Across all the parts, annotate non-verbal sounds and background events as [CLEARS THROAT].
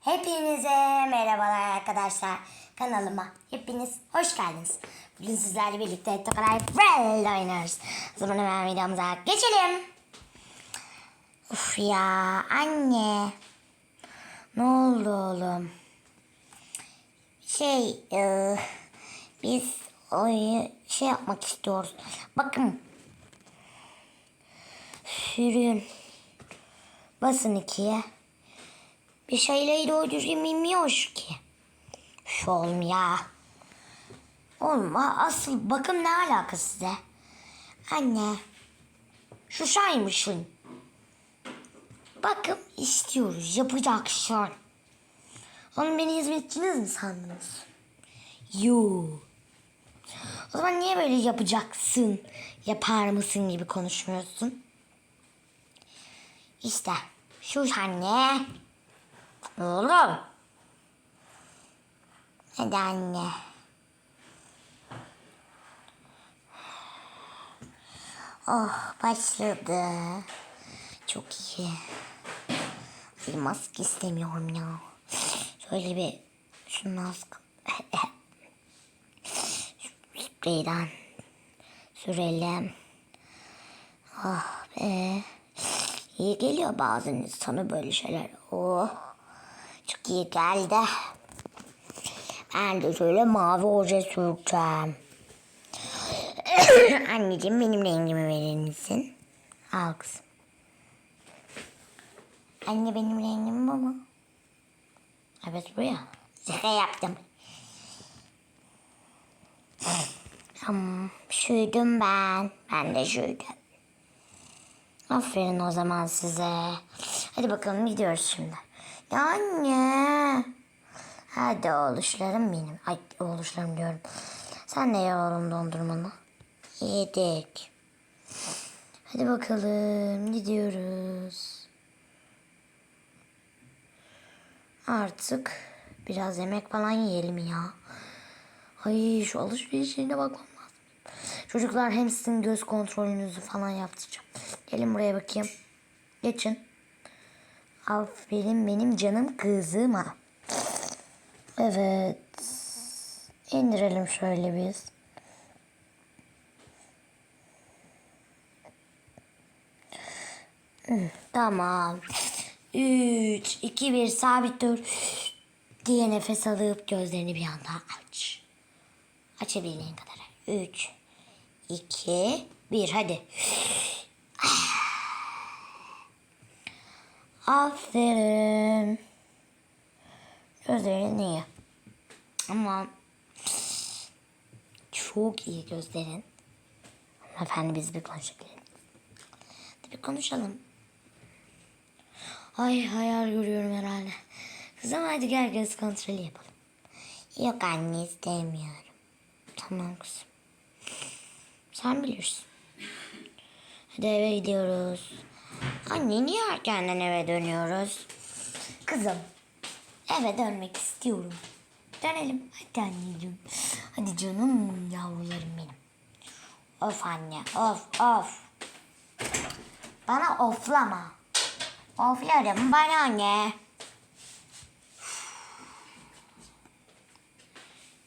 Hepinize merhabalar arkadaşlar. Kanalıma hepiniz hoş geldiniz. Bugün sizlerle birlikte Tokaray Brawl oynuyoruz. O zaman hemen videomuza geçelim. Uf ya anne. Ne oldu oğlum? Şey e, biz oyunu şey yapmak istiyoruz. Bakın. Sürün. Basın ikiye. Bir şeyleri doğru düzgün bilmiyoruz ki. Şu oğlum ya. Oğlum asıl bakım ne alaka size? Anne. Şu saymışsın. Bakım istiyoruz. Yapacaksın. Oğlum beni hizmetçiniz mi sandınız? Yoo. O zaman niye böyle yapacaksın, yapar mısın gibi konuşmuyorsun? İşte şu anne. Oğlum. Hadi anne. Oh başladı. Çok iyi. Bir maske istemiyorum ya. Şöyle bir şu maske. Spreyden sürelim. Ah be. İyi geliyor bazen insana böyle şeyler. Oh. İyi geldi. Ben de şöyle mavi oje süreceğim. [COUGHS] Anneciğim benim rengimi verir misin? Al kızım. Anne benim rengim bu mu? Evet bu ya. Şaka yaptım. Tamam. Şuydum ben. Ben de şuydum. Aferin o zaman size. Hadi bakalım gidiyoruz şimdi. Ya anne. Hadi oğluşlarım benim. Ay oğluşlarım diyorum. Sen de ye oğlum dondurmanı. Yedik. Hadi bakalım gidiyoruz. Artık biraz yemek falan yiyelim ya. Ay şu alışveriş yerine bakmam lazım. Çocuklar hem sizin göz kontrolünüzü falan yaptıracağım. Gelin buraya bakayım. Geçin. Aferin benim canım kızıma. Evet. İndirelim şöyle biz. Tamam. 3, 2, 1 sabit dur. Diye nefes alıp gözlerini bir anda aç. Açabildiğin kadar. 3, 2, 1 hadi. Aferin. Gözlerin iyi. Ama çok iyi gözlerin. Efendim biz bir konuşabiliriz. Bir konuşalım. Ay hayal görüyorum herhalde. Kızım hadi gel göz kontrolü yapalım. Yok anne istemiyorum. Tamam kızım. Sen bilirsin. Hadi eve gidiyoruz. Anne niye erkenden eve dönüyoruz? Kızım eve dönmek istiyorum. Dönelim hadi anneciğim. Hadi canım yavrularım benim. Of anne of of. Bana oflama. Oflarım bana ne?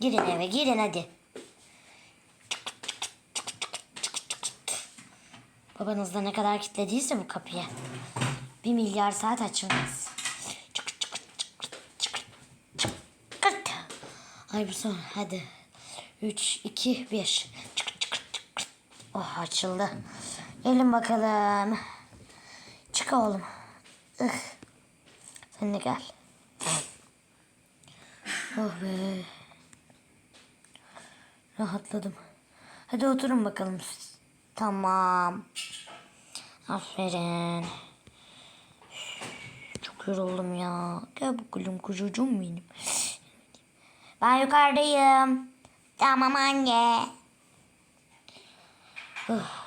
Girin eve girin hadi. Babanız da ne kadar kilitlediyse bu kapıyı. Bir milyar saat açılmaz. Ay bir son hadi. Üç, iki, bir. Oh açıldı. Gelin bakalım. Çık oğlum. Ih. Sen de gel. Oh be. Rahatladım. Hadi oturun bakalım. Tamam. Aferin. Çok yoruldum ya. Gel bakalım kuzucuğum benim. Ben yukarıdayım. Tamam anne. Oh.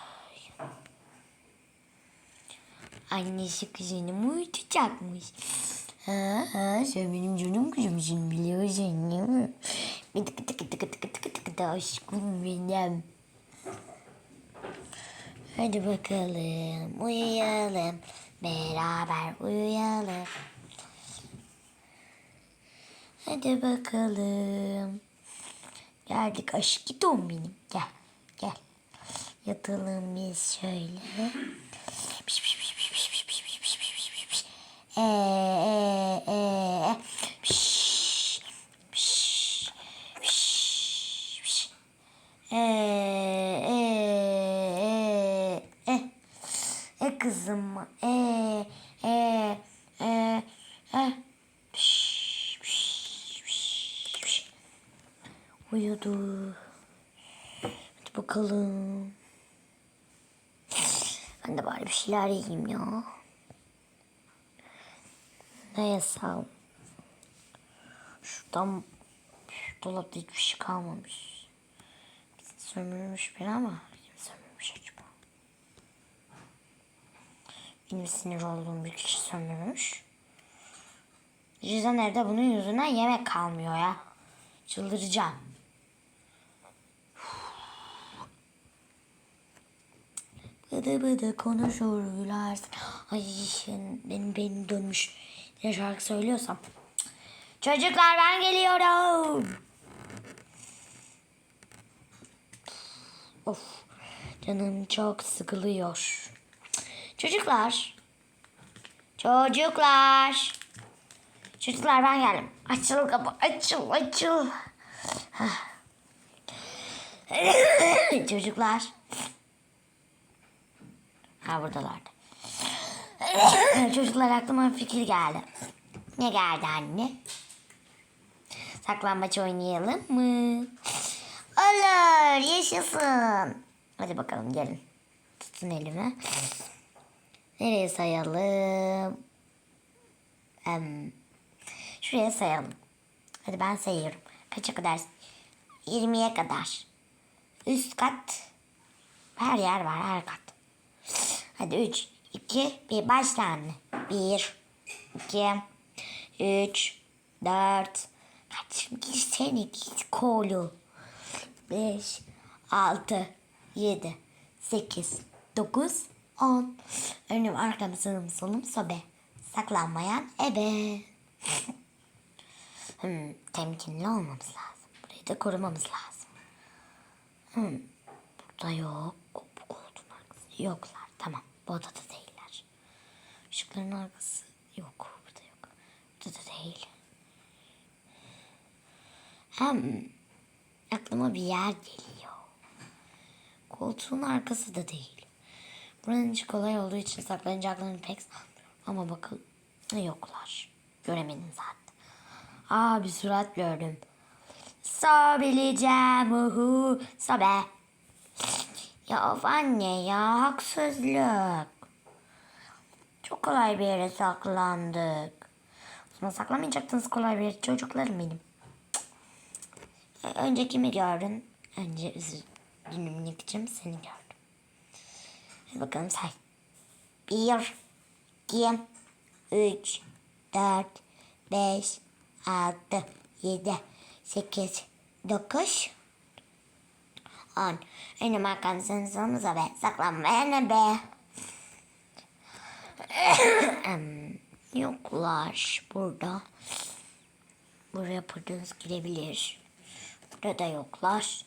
Annesi kızını uyutacakmış. Ha, ha, sen benim canım kızımsın biliyorsun değil mi? Tıkı tıkı tıkı tıkı tıkı tıkı da aşkım benim. Hadi bakalım uyuyalım. Beraber uyuyalım. Hadi bakalım. Geldik aşkım benim. Gel. Gel. Yatalım biz şöyle. Piş piş piş piş E kızım. E, e, e, e. Piş, piş, piş, piş. Uyudu. Hadi bakalım. Ben de bari bir şeyler yiyeyim ya. Ne yesem? Şuradan şu dolapta hiçbir şey kalmamış. Sömürmüş biri ama Benim sinir olduğum bir kişi sömürmüş. Yüzden evde bunun yüzünden yemek kalmıyor ya. Çıldıracağım. Bıdı bıdı konuşurlar. Ay benim benim dönmüş. Ne şarkı söylüyorsam. Çocuklar ben geliyorum. Of canım çok sıkılıyor. Çocuklar. Çocuklar. Çocuklar ben geldim. Açıl kapı. Açıl açıl. [SIGHS] Çocuklar. Ha buradalardı. [CLEARS THROAT] Çocuklar aklıma bir fikir geldi. Ne geldi anne? Saklambaç oynayalım mı? Olur yaşasın. Hadi bakalım gelin. Tutun elimi. Nereye sayalım? Em, şuraya sayalım. Hadi ben sayıyorum. Kaça kadar? 20'ye kadar. Üst kat. Her yer var her kat. Hadi 3, 2, 1 başla anne. 1, 2, 3, 4. Kaç girsene git kolu. 5, 6, 7, 8, 9, 10. Önüm arkam sağım solum sobe. Saklanmayan ebe. hmm, temkinli olmamız lazım. Burayı da korumamız lazım. Hmm, burada yok. Bu koltuğun arkası yoklar. Tamam bu odada değiller. Işıkların arkası yok. Burada yok. Burada da değil. Hem aklıma bir yer geliyor. Koltuğun arkası da değil. Buranın içi kolay olduğu için saklanacaklarını pek sanmıyorum. Ama bakın yoklar. Göremedim zaten. Aa bir surat gördüm. Sabileceğim uhu sabe. Ya of anne ya haksızlık. Çok kolay bir yere saklandık. O zaman saklamayacaktınız kolay bir yere çocuklarım benim. Önce kimi gördün? Önce üzüldüm minikcim seni gördüm. Hadi bakalım say. Bir, iki, üç, dört, beş, altı, yedi, sekiz, dokuz, on. Önüm arkam sınıfımıza be. Saklanmaya ne be? Yoklar burada. Buraya pırdınız girebilir. Burada da yoklar.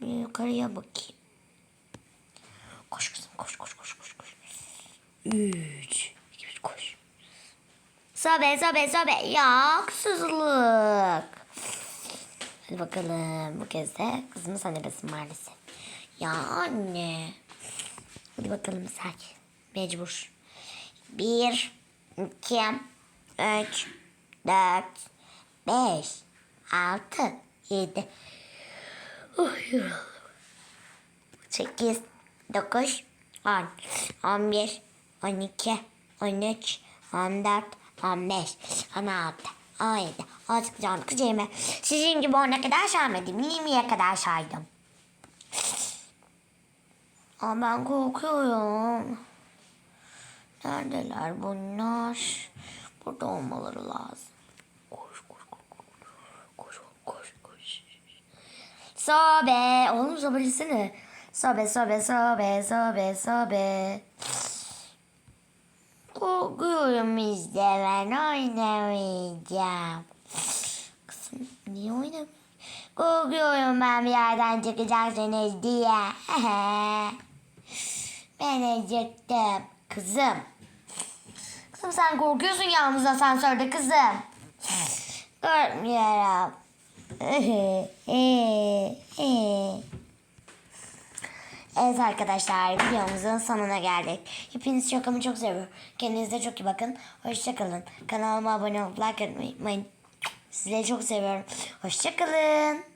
Yukarıya bakayım. Koş kızım koş koş koş koş koş. Üç. iki, bir, koş. Sobe sobe sobe. Ya haksızlık. Hadi bakalım. Bu kez de kızımız annebesin maalesef. Ya anne. Hadi bakalım say. Mecbur. Bir, iki, üç, dört, beş, altı, yedi. Oh, yoruldum. 8, 9, 10, 11, 12, 13, 14, 15, 16, 17, 18, 19, 20. Sizin gibi 10'a kadar saymadım. 20'ye kadar saydım. Ama ben korkuyorum. Neredeler bunlar? Burada olmaları lazım. Sobe. Oğlum sobelesene. Sobe sobe sobe sobe sobe. Korkuyorum işte ben oynamayacağım. Kızım niye oynamıyorsun? Korkuyorum ben bir yerden çıkacaksınız diye. [LAUGHS] ben acıktım. Kızım. Kızım sen korkuyorsun yalnız asansörde kızım. Korkmuyorum. [LAUGHS] Evet arkadaşlar videomuzun sonuna geldik. Hepinizi çok ama çok seviyorum. Kendinize çok iyi bakın. Hoşçakalın. Kanalıma abone olup like atmayı unutmayın. Sizleri çok seviyorum. Hoşçakalın.